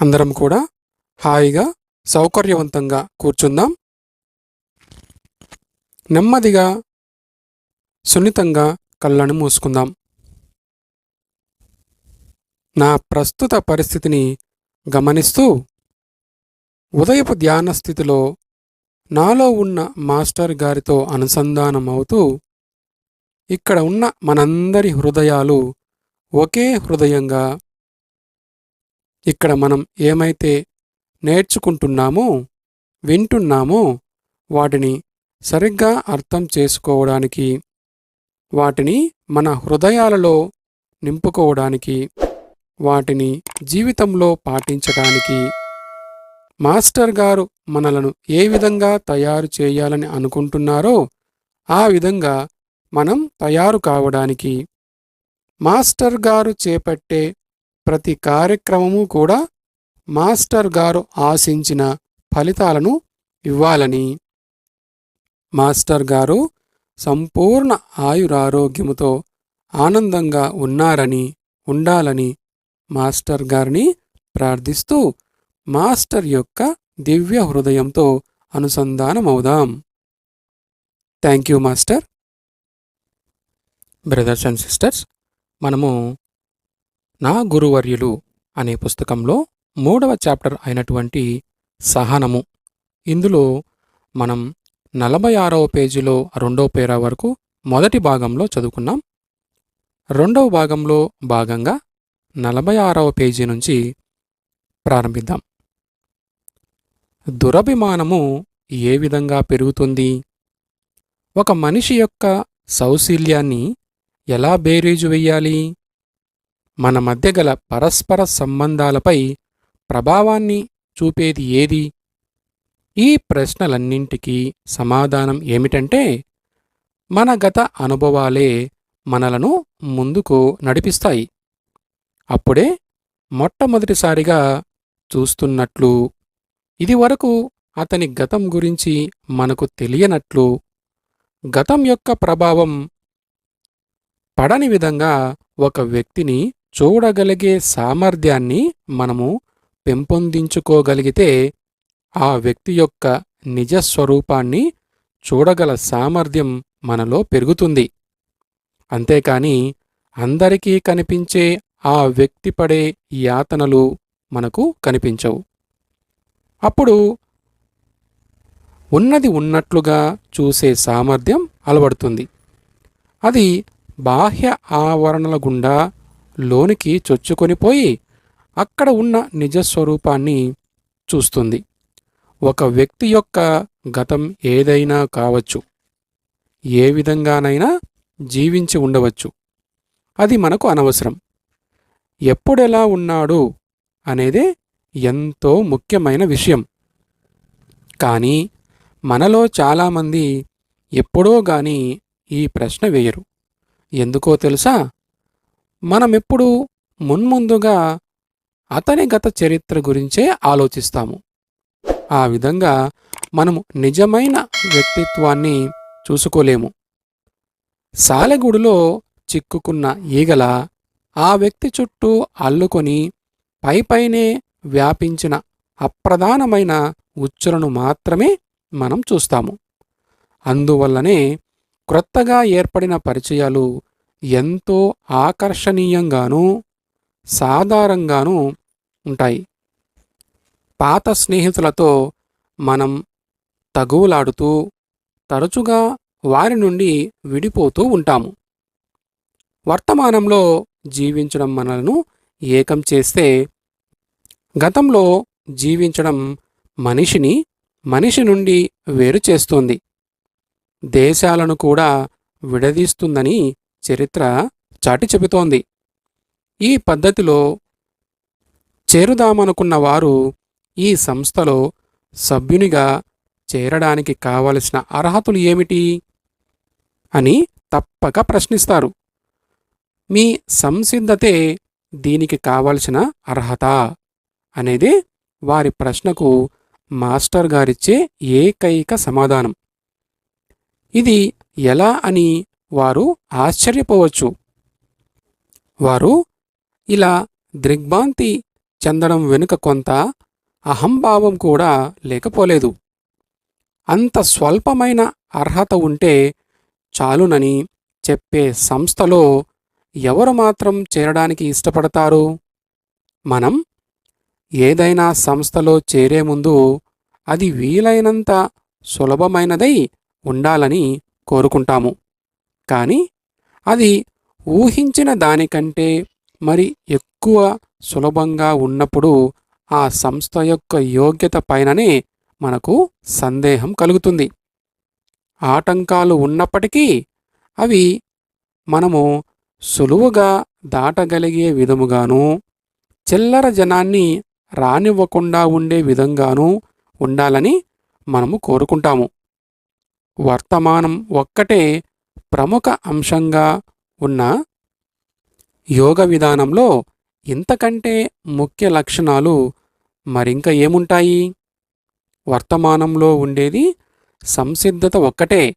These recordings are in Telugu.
అందరం కూడా హాయిగా సౌకర్యవంతంగా కూర్చుందాం. నెమ్మదిగా సున్నితంగా కళ్ళను మూసుకుందాం. నా ప్రస్తుత పరిస్థితిని గమనిస్తూ ఉదయపు ధ్యాన స్థితిలో నాలో ఉన్న మాస్టర్ గారితో అనుసంధానం అవుతూ ఇక్కడ ఉన్న మనందరి హృదయాలు ఒకే హృదయంగా ఇక్కడ మనం ఏమైతే నేర్చుకుంటున్నామో వింటున్నామో వాటిని సరిగ్గా అర్థం చేసుకోవడానికి వాటిని మన హృదయాలలో నింపుకోవడానికి వాటిని జీవితంలో పాటించడానికి మాస్టర్ గారు మనలను ఏ విధంగా తయారు చేయాలని అనుకుంటున్నారో ఆ విధంగా మనం తయారు కావడానికి మాస్టర్ గారు చేపట్టే ప్రతి కార్యక్రమము కూడా మాస్టర్ గారు ఆశించిన ఫలితాలను ఇవ్వాలని. మాస్టర్ గారు సంపూర్ణ ఆయురారోగ్యముతో ఆనందంగా ఉన్నారని ఉండాలని మాస్టర్ గారిని ప్రార్థిస్తూ మాస్టర్ యొక్క దివ్య హృదయంతో అనుసంధానమవుదాం. Thank you master. Brothers and sisters మనము నా గురువర్యులు అనే పుస్తకంలో మూడవ చాప్టర్ అయినటువంటి సహనము. ఇందులో మనం నలభై ఆరవ పేజీలో రెండవ పేరా వరకు మొదటి భాగంలో చదువుకున్నాం. రెండవ భాగంలో భాగంగా నలభై ఆరవ పేజీ నుంచి ప్రారంభిద్దాం. దురభిమానము ఏ విధంగా పెరుగుతుంది? ఒక మనిషి యొక్క సౌశీల్యాన్ని ఎలా బేరీజు వెయ్యాలి మన మధ్య గల పరస్పర సంబంధాలపై ప్రభావాన్ని చూపేది ఏది? ఈ ప్రశ్నలన్నింటికీ సమాధానం ఏమిటంటే మన గత అనుభవాలే మనలను ముందుకు నడిపిస్తాయి. అప్పుడే మొట్టమొదటిసారిగా చూస్తున్నట్లు ఇదివరకు అతని గతం గురించి మనకు తెలియనట్లు గతం యొక్క ప్రభావం పడని విధంగా ఒక వ్యక్తిని చూడగలిగే సామర్థ్యాన్ని మనము పెంపొందించుకోగలిగితే ఆ వ్యక్తి యొక్క నిజస్వరూపాన్ని చూడగల సామర్థ్యం మనలో పెరుగుతుంది. అంతేకాని అందరికీ కనిపించే ఆ వ్యక్తి పడే యాతనలు మనకు కనిపించవు. అప్పుడు ఉన్నది ఉన్నట్లుగా చూసే సామర్థ్యం అలవడుతుంది. అది బాహ్య ఆవరణల గుండా లోనికి చొచ్చుకొనిపోయి అక్కడ ఉన్న నిజస్వరూపాన్ని చూస్తుంది. ఒక వ్యక్తి యొక్క గతం ఏదైనా కావచ్చు. ఏ విధంగానైనా జీవించి ఉండవచ్చు. అది మనకు అనవసరం. ఎప్పుడెలా ఉన్నాడు అనేదే ఎంతో ముఖ్యమైన విషయం. కానీ మనలో చాలామంది ఎప్పుడో గాని ఈ ప్రశ్న వేయరు. ఎందుకో తెలుసా? మనమెప్పుడు మున్ముందుగా అతని గత చరిత్ర గురించే ఆలోచిస్తాము. ఆ విధంగా మనము నిజమైన వ్యక్తిత్వాన్ని చూసుకోలేము. సాలెగూడులో చిక్కుకున్న ఈగల ఆ వ్యక్తి చుట్టూ అల్లుకొని పైపైనే వ్యాపించిన అప్రధానమైన ఉచ్చులను మాత్రమే మనం చూస్తాము. అందువల్లనే క్రొత్తగా ఏర్పడిన పరిచయాలు ఎంతో ఆకర్షణీయంగానూ సాధారణంగానూ ఉంటాయి. పాత స్నేహితులతో మనం తగువులాడుతూ తరచుగా వారి నుండి విడిపోతూ ఉంటాము. వర్తమానంలో జీవించడం మనలను ఏకం చేస్తే గతంలో జీవించడం మనిషిని మనిషి నుండి వేరు చేస్తుంది. దేశాలను కూడా విడదీస్తుందని చరిత్ర చాటి చెబుతోంది. ఈ పద్ధతిలో చేరుదామనుకున్న వారు ఈ సంస్థలో సభ్యునిగా చేరడానికి కావలసిన అర్హతలు ఏమిటి? అని తప్పక ప్రశ్నిస్తారు. మీ సంసిద్ధతే దీనికి కావలసిన అర్హత అనేది వారి ప్రశ్నకు మాస్టర్ గారిచ్చే ఏకైక సమాధానం. ఇది ఎలా అని వారు ఆశ్చర్యపోవచ్చు. వారు ఇలా దిగ్భ్రాంతి చెందడం వెనుక కొంత అహంభావం కూడా లేకపోలేదు. అంత స్వల్పమైన అర్హత ఉంటే చాలునని చెప్పే సంస్థలో ఎవరు మాత్రం చేరడానికి ఇష్టపడతారు? మనం ఏదైనా సంస్థలో చేరే ముందు అది వీలైనంత సులభమైనదై ఉండాలని కోరుకుంటాము. కానీ అది ఊహించిన దానికంటే మరి ఎక్కువ సులభంగా ఉన్నప్పుడు ఆ సంస్థ యొక్క యోగ్యత పైననే మనకు సందేహం కలుగుతుంది. ఆటంకాలు ఉన్నప్పటికీ అవి మనము సులువుగా దాటగలిగే విధముగాను చిల్లర జనాన్ని రానివ్వకుండా ఉండే విధంగానూ ఉండాలని మనము కోరుకుంటాము. వర్తమానం ఒక్కటే ప్రముఖ అంశంగా ఉన్న యోగ విధానంలో ఇంతకంటే ముఖ్య లక్షణాలు మరింక ఏముంటాయి? వర్తమానంలో ఉండేది సంసిద్ధత ఒక్కటే.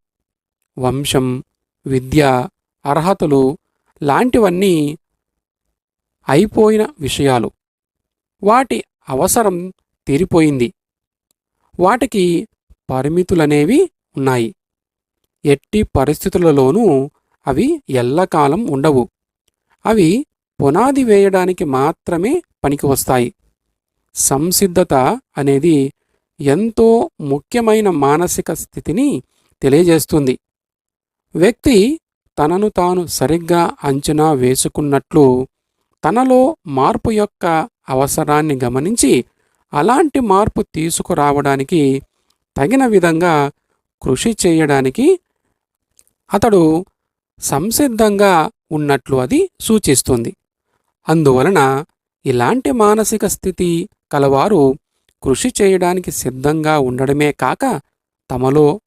వంశం విద్య అర్హతలు లాంటివన్నీ అయిపోయిన విషయాలు. వాటి అవసరం తీరిపోయింది. వాటికి పరిమితులనేవి ఉన్నాయి. ఎట్టి పరిస్థితులలోనూ అవి ఎల్లకాలం ఉండవు. అవి పునాది వేయడానికి మాత్రమే పనికి వస్తాయి సంసిద్ధత అనేది ఎంతో ముఖ్యమైన మానసిక స్థితిని తెలియజేస్తుంది. వ్యక్తి తనను తాను సరిగ్గా అంచనా వేసుకున్నట్లు తనలో మార్పు యొక్క అవసరాన్ని గమనించి అలాంటి మార్పు తీసుకురావడానికి తగిన విధంగా కృషి చేయడానికి అతడు సంసిద్ధంగా ఉన్నట్లు అది సూచిస్తుంది. అందువలన ఇలాంటి మానసిక స్థితి కలవారు కృషి చేయడానికి సిద్ధంగా ఉండడమే కాక తమలో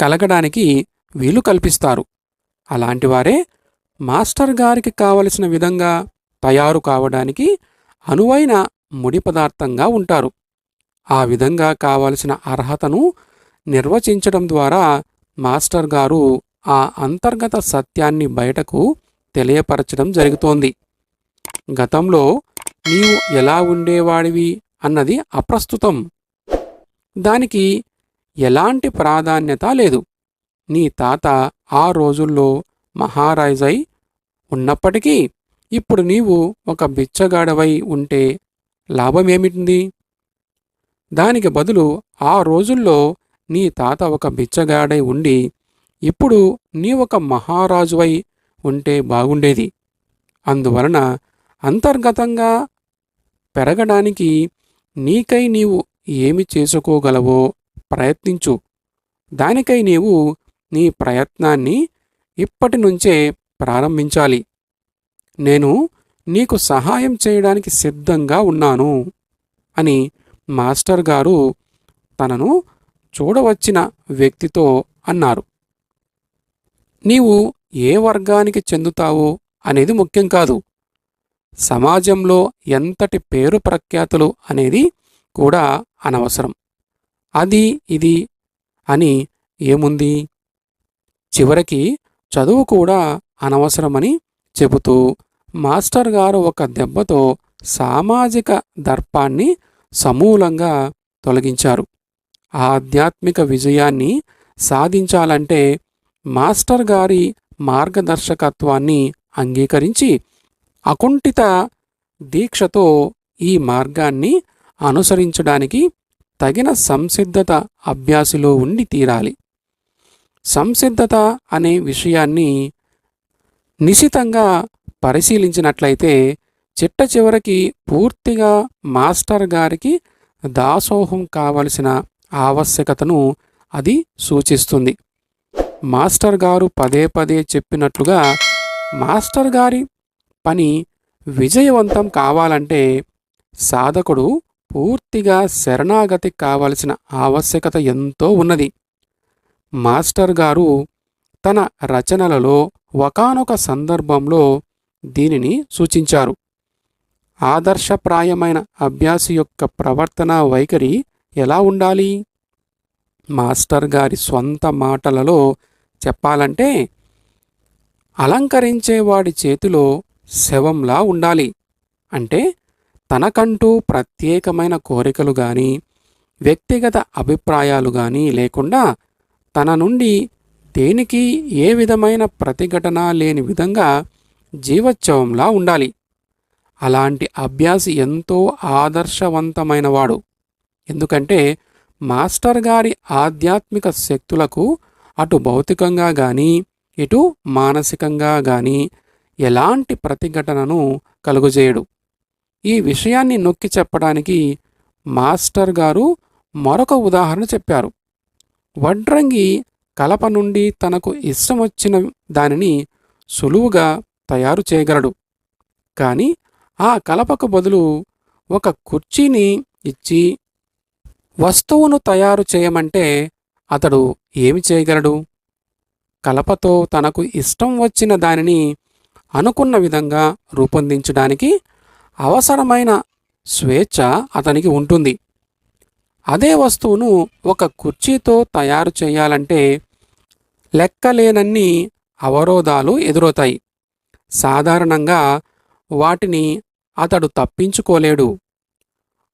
కలగడానికి వీలు కల్పిస్తారు. అలాంటివారే మాస్టర్ గారికి కావలసిన విధంగా తయారు కావడానికి అనువైన ముడి పదార్థంగా ఉంటారు. ఆ విధంగా కావలసిన అర్హతను నిర్వచించడం ద్వారా మాస్టర్ గారు ఆ అంతర్గత సత్యాన్ని బయటకు తెలియపరచడం జరుగుతోంది. గతంలో నీవు ఎలా ఉండేవాడివి అన్నది అప్రస్తుతం. దానికి ఎలాంటి ప్రాధాన్యత లేదు. నీ తాత ఆ రోజుల్లో మహారాజై ఉన్నప్పటికీ ఇప్పుడు నీవు ఒక బిచ్చగాడవై ఉంటే లాభమేమిటి దానికి బదులు ఆ రోజుల్లో నీ తాత ఒక బిచ్చగాడై ఉండి ఇప్పుడు నీ ఒక మహారాజువై ఉంటే బాగుండేది. అందువలన అంతర్గతంగా పెరగడానికి నీకై నీవు ఏమి చేసుకోగలవో ప్రయత్నించు. దానికై నీవు నీ ప్రయత్నాన్ని ఇప్పటి నుంచే ప్రారంభించాలి. నేను నీకు సహాయం చేయడానికి సిద్ధంగా ఉన్నాను అని మాస్టర్ గారు తనను చూడవచ్చిన వ్యక్తితో అన్నారు. నీవు ఏ వర్గానికి చెందుతావో అనేది ముఖ్యం కాదు. సమాజంలో ఎంతటి పేరు ప్రఖ్యాతులు అనేది కూడా అనవసరం. అది ఇది అని ఏముంది? చివరికి చదువు కూడా అనవసరమని చెబుతూ మాస్టర్ గారు ఒక దెబ్బతో సామాజిక దర్పాన్ని సమూలంగా తొలగించారు. ఆధ్యాత్మిక విజయాన్ని సాధించాలంటే మాస్టర్ గారి మార్గదర్శకత్వాన్ని అంగీకరించి అకుంఠిత దీక్షతో ఈ మార్గాన్ని అనుసరించడానికి తగిన సంసిద్ధత అభ్యాసిలో ఉండి తీరాలి. సంసిద్ధత అనే విషయాన్ని నిశితంగా పరిశీలించినట్లయితే చిట్ట చివరికి పూర్తిగా మాస్టర్ గారికి దాసోహం కావలసిన ఆవశ్యకతను అది సూచిస్తుంది. మాస్టర్ గారు పదే పదే చెప్పినట్లుగా మాస్టర్ గారి పని విజయవంతం కావాలంటే సాధకుడు పూర్తిగా శరణాగతి కావలసిన ఆవశ్యకత ఎంతో ఉన్నది. మాస్టర్ గారు తన రచనలలో ఒకానొక సందర్భంలో దీనిని సూచించారు. ఆదర్శప్రాయమైన అభ్యాసి యొక్క ప్రవర్తన వైఖరి ఎలా ఉండాలి? మాస్టర్ గారి సొంత మాటలలో చెప్పాలంటే అలంకరించేవాడి చేతిలో శవంలా ఉండాలి. అంటే తనకంటూ ప్రత్యేకమైన కోరికలు గాని వ్యక్తిగత అభిప్రాయాలు కానీ లేకుండా తన నుండి దేనికి ఏ విధమైన ప్రతిఘటన లేని విధంగా జీవోత్సవంలా ఉండాలి. అలాంటి అభ్యాసి ఎంతో ఆదర్శవంతమైనవాడు. ఎందుకంటే మాస్టర్ గారి ఆధ్యాత్మిక శక్తులకు అటు భౌతికంగా కానీ ఇటు మానసికంగా కానీ ఎలాంటి ప్రతిఘటనను కలుగజేయడు. ఈ విషయాన్ని నొక్కి చెప్పడానికి మాస్టర్ గారు మరొక ఉదాహరణ చెప్పారు. వడ్రంగి కలప నుండి తనకు ఇష్టం వచ్చిన దానిని సులువుగా తయారు చేయగలడు. కానీ ఆ కలపకు బదులు ఒక కుర్చీని ఇచ్చి వస్తువును తయారు చేయమంటే అతడు ఏమి చేయగలడు? కలపతో తనకు ఇష్టం వచ్చిన దానిని అనుకున్న విధంగా రూపొందించడానికి అవసరమైన స్వేచ్ఛ అతనికి ఉంటుంది. అదే వస్తువును ఒక కుర్చీతో తయారు చేయాలంటే లెక్కలేనన్ని అవరోధాలు ఎదురవుతాయి. సాధారణంగా వాటిని అతడు తప్పించుకోలేడు.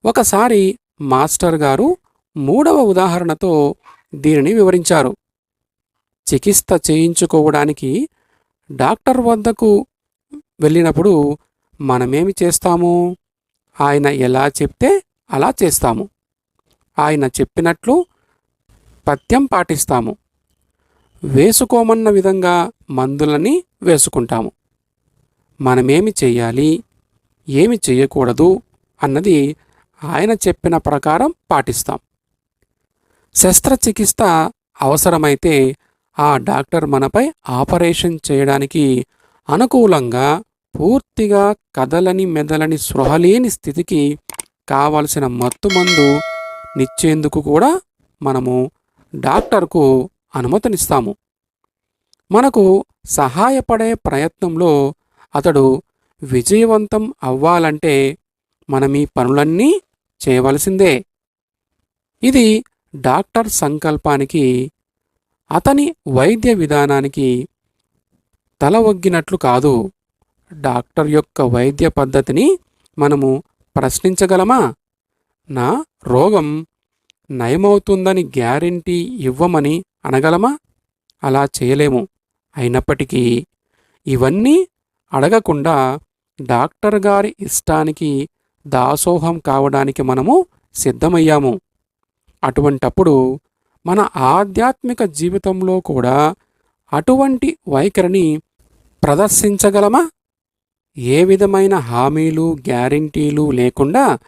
ఒకసారి మాస్టర్ గారు మూడవ ఉదాహరణతో దీనిని వివరించారు. చికిత్స చేయించుకోవడానికి డాక్టర్ వద్దకు వెళ్ళినప్పుడు మనమేమి చేస్తాము? ఆయన ఎలా చెప్తే అలా చేస్తాము. ఆయన చెప్పినట్లు పథ్యం పాటిస్తాము. వేసుకోమన్న విధంగా మందులని వేసుకుంటాము. మనమేమి చేయాలి? ఏమి చేయకూడదు? అన్నది ఆయన చెప్పిన ప్రకారం పాటిస్తాం. శస్త్రచికిత్స అవసరమైతే ఆ డాక్టర్ మనపై ఆపరేషన్ చేయడానికి అనుకూలంగా పూర్తిగా కదలని మెదలని స్పృహలేని స్థితికి కావలసిన మత్తు మందు నిచ్చేందుకు కూడా మనము డాక్టర్కు అనుమతినిస్తాము. మనకు సహాయపడే ప్రయత్నంలో అతడు విజయవంతం అవ్వాలంటే మనం ఈ పనులన్నీ చేయవలసిందే. ఇది డాక్టర్ సంకల్పానికి అతని వైద్య విధానానికి తల ఒగ్గినట్లు కాదు. డాక్టర్ యొక్క వైద్య పద్ధతిని మనము ప్రశ్నించగలమా? నా రోగం నయమవుతుందని గ్యారెంటీ ఇవ్వమని అనగలమా? అలా చేయలేము. అయినప్పటికీ ఇవన్నీ అడగకుండా డాక్టర్ గారి ఇష్టానికి దాసోహం కావడానికి మనము సిద్ధమయ్యాము. అటువంటప్పుడు మన ఆధ్యాత్మిక జీవితంలో కూడా అటువంటి వైఖరిని ప్రదర్శించగలమా? ఏ విధమైన హామీలు గ్యారంటీలు లేకుండా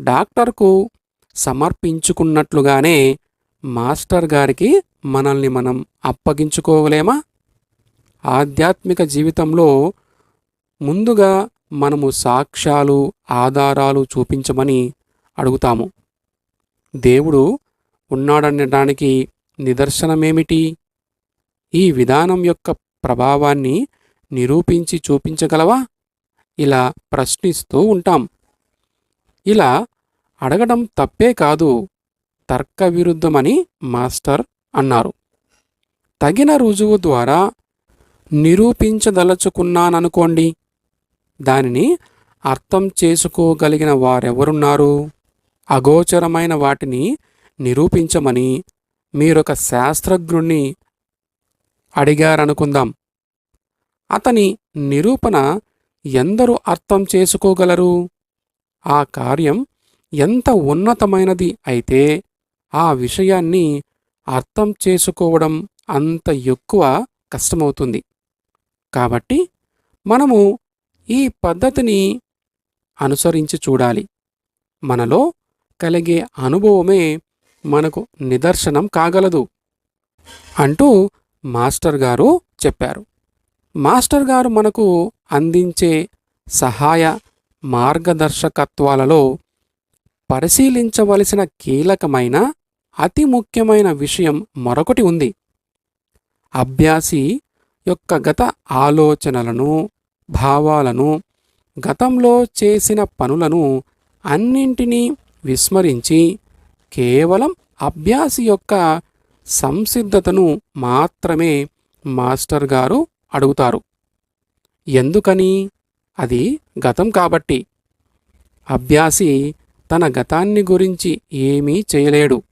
డాక్టర్కు సమర్పించుకున్నట్లుగానే మాస్టర్ గారికి మనల్ని మనం అప్పగించుకోగలేమా ఆధ్యాత్మిక జీవితంలో ముందుగా మనము సాక్ష్యాలు ఆధారాలు చూపించమని అడుగుతాము. దేవుడు ఉన్నాడనడానికి నిదర్శనమేమిటి? ఈ విధానం యొక్క ప్రభావాన్ని నిరూపించి చూపించగలవా? ఇలా ప్రశ్నిస్తూ ఉంటాం. ఇలా అడగడం తప్పే కాదు తర్క విరుద్ధమని మాస్టర్ అన్నారు. తగిన రుజువు ద్వారా నిరూపించదలుచుకున్నాననుకోండి దానిని అర్థం చేసుకోగలిగిన వారెవరున్నారు? అగోచరమైన వాటిని నిరూపించమని మీరొక శాస్త్రజ్ఞుణ్ణి అడిగారనుకుందాం. అతని నిరూపణ ఎందరూ అర్థం చేసుకోగలరు? ఆ కార్యం ఎంత ఉన్నతమైనది అయితే ఆ విషయాన్ని అర్థం చేసుకోవడం అంత ఎక్కువ కష్టమవుతుంది. కాబట్టి మనము ఈ పద్ధతిని అనుసరించి చూడాలి. మనలో కలిగే అనుభవమే మనకు నిదర్శనం కాగలదు అంటూ మాస్టర్ గారు చెప్పారు. మాస్టర్ గారు మనకు అందించే సహాయ మార్గదర్శకత్వాలలో పరిశీలించవలసిన కీలకమైన అతి ముఖ్యమైన విషయం మరొకటి ఉంది. అభ్యాసి యొక్క గత ఆలోచనలను భావాలను గతంలో చేసిన పనులను అన్నింటినీ విస్మరించి కేవలం అభ్యాసి యొక్క సంసిద్ధతను మాత్రమే మాస్టర్ గారు అడుగుతారు. ఎందుకని? అది గతం కాబట్టి. అభ్యాసి తన గతాన్ని గురించి ఏమీ చేయలేడు.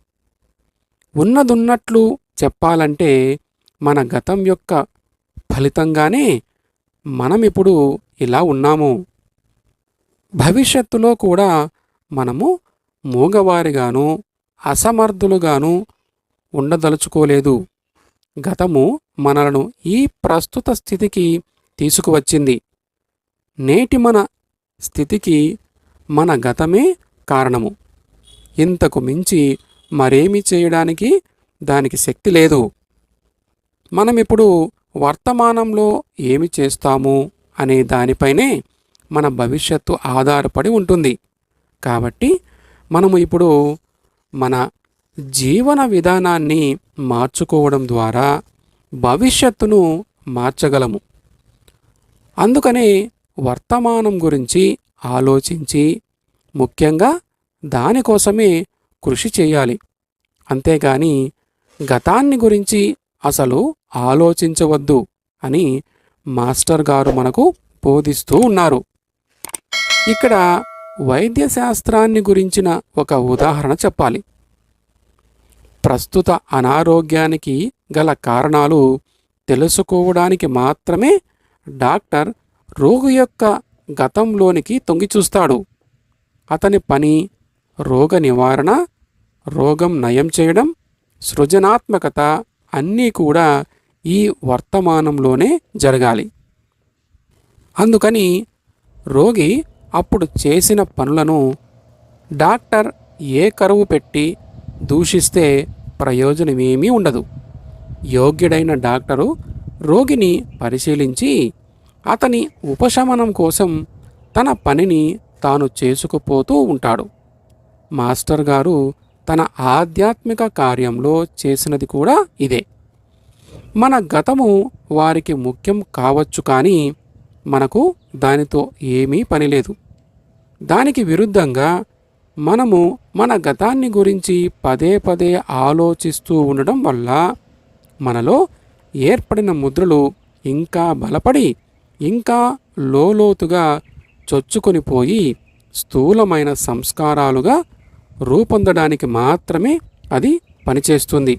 ఉన్నదున్నట్లు చెప్పాలంటే మన గతం యొక్క ఫలితంగానే మనమిప్పుడు ఇలా ఉన్నాము. భవిష్యత్తులో కూడా మనము మూగవారిగాను అసమర్థులుగాను ఉండదలుచుకోలేదు. గతము మనలను ఈ ప్రస్తుత స్థితికి తీసుకువచ్చింది. నేటి మన స్థితికి మన గతమే కారణము. ఇంతకు మించి మరేమి చేయడానికి దానికి శక్తి లేదు. మనమిప్పుడు వర్తమానంలో ఏమి చేస్తాము అనే దానిపైనే మన భవిష్యత్తు ఆధారపడి ఉంటుంది. కాబట్టి మనము ఇప్పుడు మన జీవన విధానాన్ని మార్చుకోవడం ద్వారా భవిష్యత్తును మార్చగలము. అందుకనే వర్తమానం గురించి ఆలోచించి ముఖ్యంగా దానికోసమే కృషి చేయాలి. అంతేగాని గతాన్ని గురించి అసలు ఆలోచించవద్దు అని మాస్టర్ గారు మనకు బోధిస్తూ ఉన్నారు. ఇక్కడ వైద్య శాస్త్రాన్ని గురించిన ఒక ఉదాహరణ చెప్పాలి. ప్రస్తుత అనారోగ్యానికి గల కారణాలు తెలుసుకోవడానికి మాత్రమే డాక్టర్ రోగి యొక్క గతంలోనికి తొంగిచూస్తాడు అతని పని రోగ నివారణ రోగం నయం చేయడం సృజనాత్మకత అన్నీ కూడా ఈ వర్తమానంలోనే జరగాలి. అందుకని రోగి అప్పుడు చేసిన పనులను డాక్టర్ ఏ కరువు పెట్టి దూషిస్తే ప్రయోజనమేమీ ఉండదు. యోగ్యుడైన డాక్టరు రోగిని పరిశీలించి అతని ఉపశమనం కోసం తన పనిని తాను చేసుకుపోతూ ఉంటాడు. మాస్టర్ గారు తన ఆధ్యాత్మిక కార్యంలో చేసినది కూడా ఇదే. మన గతము వారికి ముఖ్యం కావచ్చు కానీ మనకు దానితో ఏమీ పనిలేదు దానికి విరుద్ధంగా మనము మన గతాన్ని గురించి పదే పదే ఆలోచిస్తూ ఉండడం వల్ల మనలో ఏర్పడిన ముద్రలు ఇంకా బలపడి ఇంకా లోలోతుగా చొచ్చుకొనిపోయి స్థూలమైన సంస్కారాలుగా రూపొందడానికి మాత్రమే అది పనిచేస్తుంది.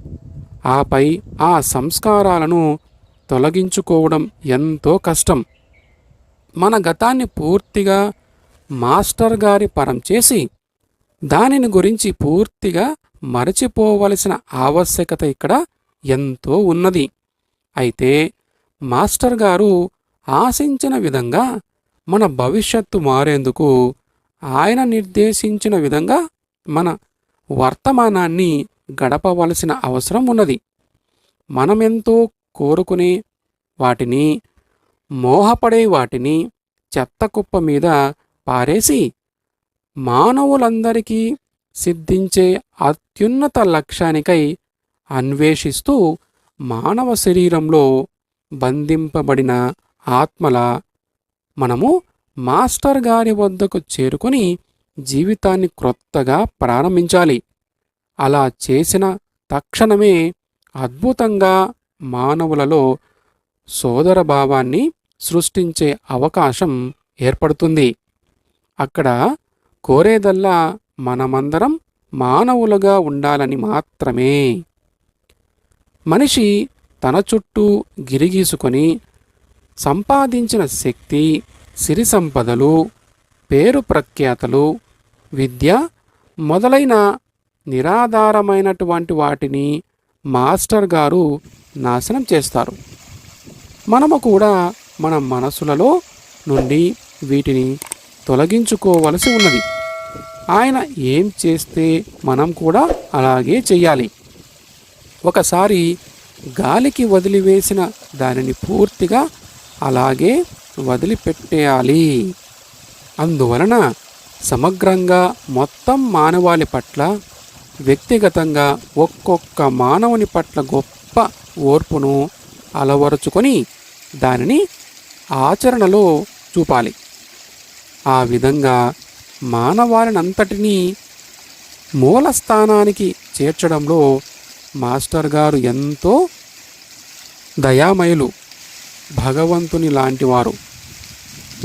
ఆపై ఆ సంస్కారాలను తొలగించుకోవడం ఎంతో కష్టం. మన గతాన్ని పూర్తిగా మాస్టర్ గారి పరం చేసి దానిని గురించి పూర్తిగా మరచిపోవలసిన ఆవశ్యకత ఇక్కడ ఎంతో ఉన్నది. అయితే మాస్టర్ గారు ఆశించిన విధంగా మన భవిష్యత్తు మారేందుకు ఆయన నిర్దేశించిన విధంగా మన వర్తమానాన్ని గడపవలసిన అవసరం ఉన్నది. మనమెంతో కోరుకునే వాటిని మోహపడే వాటిని చెత్త కుప్ప మీద పారేసి మానవులందరికీ సిద్ధించే అత్యున్నత లక్ష్యానికై అన్వేషిస్తూ మానవ శరీరంలో బంధింపబడిన ఆత్మల మనము మాస్టర్ గారి వద్దకు చేరుకొని జీవితాన్ని క్రొత్తగా ప్రారంభించాలి. అలా చేసిన తక్షణమే అద్భుతంగా మానవులలో సోదర భావాన్ని సృష్టించే అవకాశం ఏర్పడుతుంది. అక్కడ కోరేదల్లా మనమందరం మానవులుగా ఉండాలని మాత్రమే. మనిషి తన చుట్టూ గిరిగీసుకొని సంపాదించిన శక్తి సిరి సంపదలు పేరు ప్రఖ్యాతలు విద్య మొదలైన నిరాధారమైనటువంటి వాటిని మాస్టర్ గారు నాశనం చేస్తారు. మనము కూడా మన మనసులలో నుండి వీటిని తొలగించుకోవలసి ఉన్నది. ఆయన ఏం చేస్తే మనం కూడా అలాగే చేయాలి ఒకసారి గాలికి వదిలివేసిన దానిని పూర్తిగా అలాగే వదిలిపెట్టేయాలి. అందువలన సమగ్రంగా మొత్తం మానవాళి పట్ల వ్యక్తిగతంగా ఒక్కొక్క మానవుని పట్ల గొప్ప ఓర్పును అలవరుచుకొని దానిని ఆచరణలో చూపాలి. ఆ విధంగా మానవాళినంతటినీ మూల స్థానానికి చేర్చడంలో మాస్టర్ గారు ఎంతో దయామయులు భగవంతుని లాంటివారు.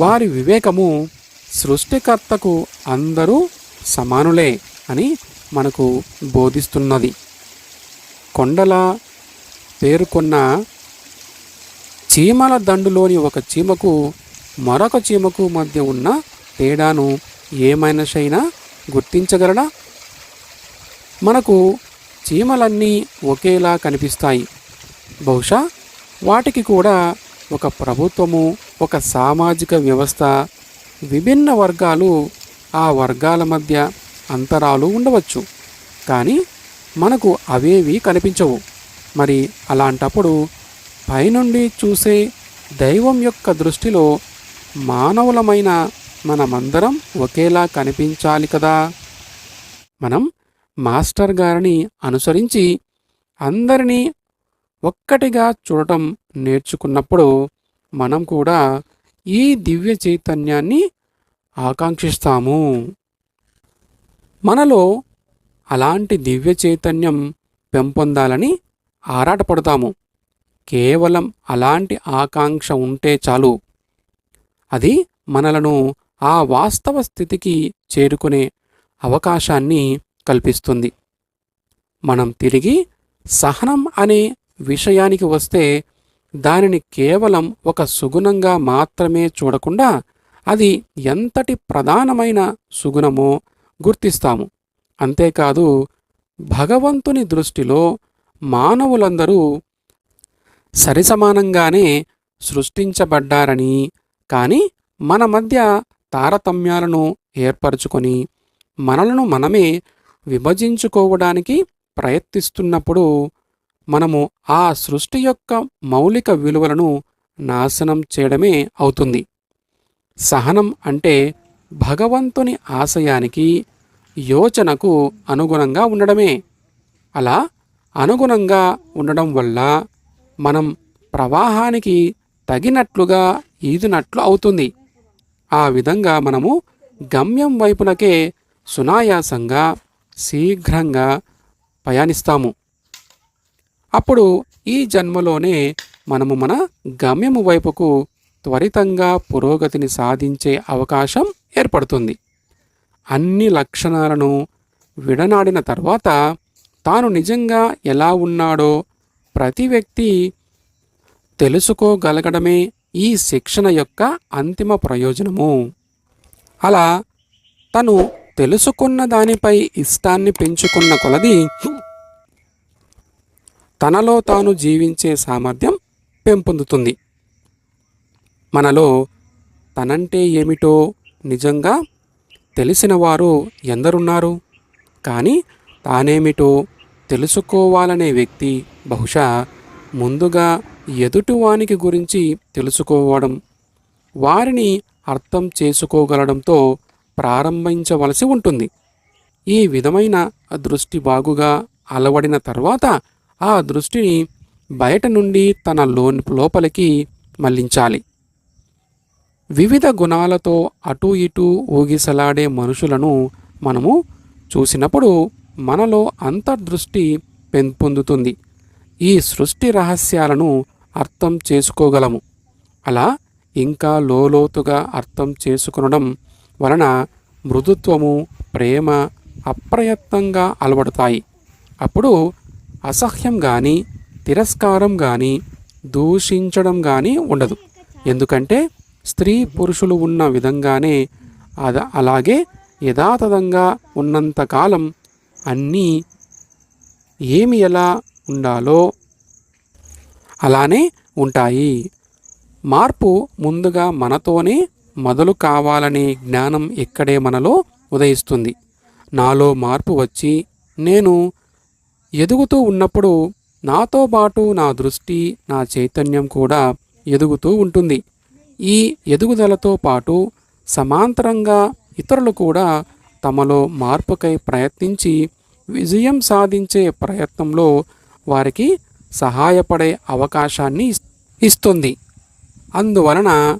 వారి వివేకము సృష్టికర్తకు అందరూ సమానులే అని మనకు బోధిస్తున్నది. కొండల పేరుకొన్న చీమల దండులోని ఒక చీమకు మరొక చీమకు మధ్య ఉన్న తేడాను ఏ మనిషైనా గుర్తించగలడా? మనకు చీమలన్నీ ఒకేలా కనిపిస్తాయి. బహుశా వాటికి కూడా ఒక ప్రభుత్వము ఒక సామాజిక వ్యవస్థ విభిన్న వర్గాలు ఆ వర్గాల మధ్య అంతరాలు ఉండవచ్చు. కానీ మనకు అవేవి కనిపించవు. మరి అలాంటప్పుడు పైనుండి చూసే దైవం యొక్క దృష్టిలో మానవులమైన మనమందరం ఒకేలా కనిపించాలి కదా? మనం మాస్టర్ గారిని అనుసరించి అందరినీ ఒక్కటిగా చూడటం నేర్చుకున్నప్పుడు మనం కూడా ఈ దివ్య చైతన్యాన్ని ఆకాంక్షిస్తాము. మనలో అలాంటి దివ్య చైతన్యం పెంపొందాలని ఆరాటపడతాము. కేవలం అలాంటి ఆకాంక్ష ఉంటే చాలు. అది మనలను ఆ వాస్తవ స్థితికి చేరుకునే అవకాశాన్ని కల్పిస్తుంది. మనం తిరిగి సహనం అనే విషయానికి వస్తే దానిని కేవలం ఒక సుగుణంగా మాత్రమే చూడకుండా అది ఎంతటి ప్రధానమైన సుగుణమో గుర్తిస్తాము. అంతేకాదు భగవంతుని దృష్టిలో మానవులందరూ సరిసమానంగానే సృష్టించబడ్డారని కానీ మన మధ్య తారతమ్యాలను ఏర్పరచుకొని మనలను మనమే విభజించుకోవడానికి ప్రయత్నిస్తున్నప్పుడు మనము ఆ సృష్టి యొక్క మౌలిక విలువలను నాశనం చేయడమే అవుతుంది. సహనం అంటే భగవంతుని ఆశయానికి యోచనకు అనుగుణంగా ఉండడమే. అలా అనుగుణంగా ఉండడం వల్ల మనం ప్రవాహానికి తగినట్లుగా ఈదినట్లు అవుతుంది. ఆ విధంగా మనము గమ్యం వైపునకే సునాయాసంగా శీఘ్రంగా పయనిస్తాము అప్పుడు ఈ జన్మలోనే మనము మన గమ్యము వైపుకు త్వరితంగా పురోగతిని సాధించే అవకాశం ఏర్పడుతుంది. అన్ని లక్షణాలను విడనాడిన తర్వాత తాను నిజంగా ఎలా ఉన్నాడో ప్రతి వ్యక్తి తెలుసుకోగలగడమే ఈ శిక్షణ యొక్క అంతిమ ప్రయోజనము. అలా తను తెలుసుకున్న దానిపై ఇష్టాన్ని పెంచుకున్న కొలది తనలో తాను జీవించే సామర్థ్యం పెంపొందుతుంది. మనలో తనంటే ఏమిటో నిజంగా తెలిసిన వారు ఎందరున్నారు? కానీ తానేమిటో తెలుసుకోవాలనే వ్యక్తి బహుశా ముందుగా ఎదుటివానికి గురించి తెలుసుకోవడం వారిని అర్థం చేసుకోగలడంతో ప్రారంభించవలసి ఉంటుంది. ఈ విధమైన దృష్టి బాగుగా అలవడిన తర్వాత ఆ దృష్టిని బయట నుండి తన లో లోపలికి మళ్ళించాలి. వివిధ గుణాలతో అటూ ఇటూ ఊగిసలాడే మనుషులను మనము చూసినప్పుడు మనలో అంతర్దృష్టి పెంపొందుతుంది. ఈ సృష్టి రహస్యాలను అర్థం చేసుకోగలము. అలా ఇంకా లోలోతుగా అర్థం చేసుకునడం వలన మృదుత్వము ప్రేమ అప్రయత్నంగా అలవడతాయి. అప్పుడు అసహ్యం కానీ తిరస్కారం కానీ దూషించడం కానీ ఉండదు. ఎందుకంటే స్త్రీ పురుషులు ఉన్న విధంగానే అద అలాగే యథాతథంగా ఉన్నంతకాలం అన్నీ ఏమి ఎలా ఉండాలో అలానే ఉంటాయి. మార్పు ముందుగా మనతోనే మొదలు కావాలనే జ్ఞానం ఇక్కడే మనలో ఉదయిస్తుంది. నాలో మార్పు వచ్చి నేను ఎదుగుతూ ఉన్నప్పుడు నాతో పాటు నా దృష్టి నా చైతన్యం కూడా ఎదుగుతూ ఉంటుంది. ఈ ఎదుగుదలతో పాటు సమాంతరంగా ఇతరులు కూడా తమలో మార్పుకై ప్రయత్నించి విజయం సాధించే ప్రయత్నంలో వారికి సహాయపడే అవకాశాన్ని ఇస్- ఇస్తుంది. అందువలన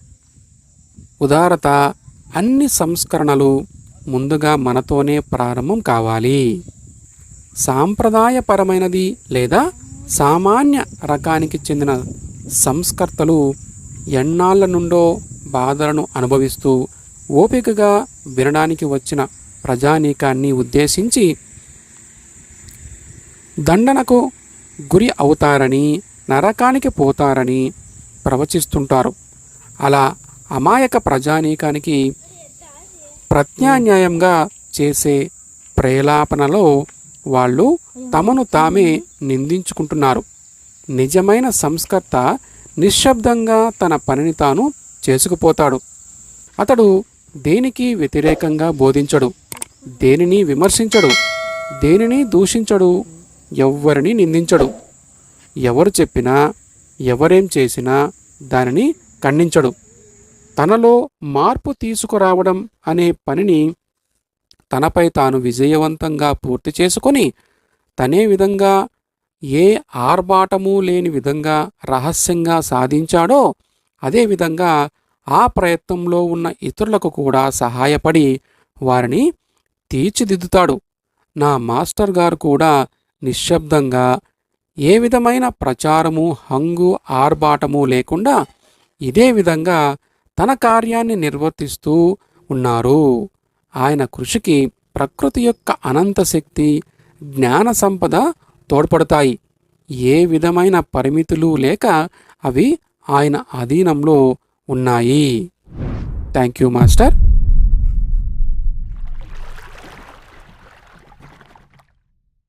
ఉదారత అన్ని సంస్కరణలు ముందుగా మనతోనే ప్రారంభం కావాలి. సాంప్రదాయపరమైనది లేదా సామాన్య రకానికి చెందిన సంస్కర్తలు ఎన్నాళ్ళ నుండో బాధలను అనుభవిస్తూ ఓపికగా వినడానికి వచ్చిన ప్రజానీకాన్ని ఉద్దేశించి దండనకు గురి అవుతారని నరకానికి పోతారని ప్రవచిస్తుంటారు. అలా అమాయక ప్రజానీకానికి ప్రత్యామ్నాయంగా చేసే ప్రేలాపనలో వాళ్ళు తమను తామే నిందించుకుంటున్నారు. నిజమైన సంస్కర్త నిశ్శబ్దంగా తన పనిని తాను చేసుకుపోతాడు. అతడు దేనికి వ్యతిరేకంగా బోధించడు? దేనిని విమర్శించడు? దేనిని దూషించడు? ఎవ్వరిని నిందించడు. ఎవరు చెప్పినా ఎవరేం చేసినా దానిని ఖండించడు. తనలో మార్పు తీసుకురావడం అనే పనిని తనపై తాను విజయవంతంగా పూర్తి చేసుకొని తనే విధంగా ఏ ఆర్భాటము లేని విధంగా రహస్యంగా సాధించాడో అదేవిధంగా ఆ ప్రయత్నంలో ఉన్న ఇతరులకు కూడా సహాయపడి వారిని తీర్చిదిద్దుతాడు. నా మాస్టర్ గారు కూడా నిశ్శబ్దంగా ఏ విధమైన ప్రచారము హంగు ఆర్భాటము లేకుండా ఇదే విధంగా తన కార్యాన్ని నిర్వర్తిస్తూ ఉన్నారు. ఆయన కృషికి ప్రకృతి యొక్క అనంత శక్తి జ్ఞాన సంపద తోడ్పడతాయి. ఏ విధమైన పరిమితులు లేక అవి ఆయన అధీనంలో ఉన్నాయి. Thank you master.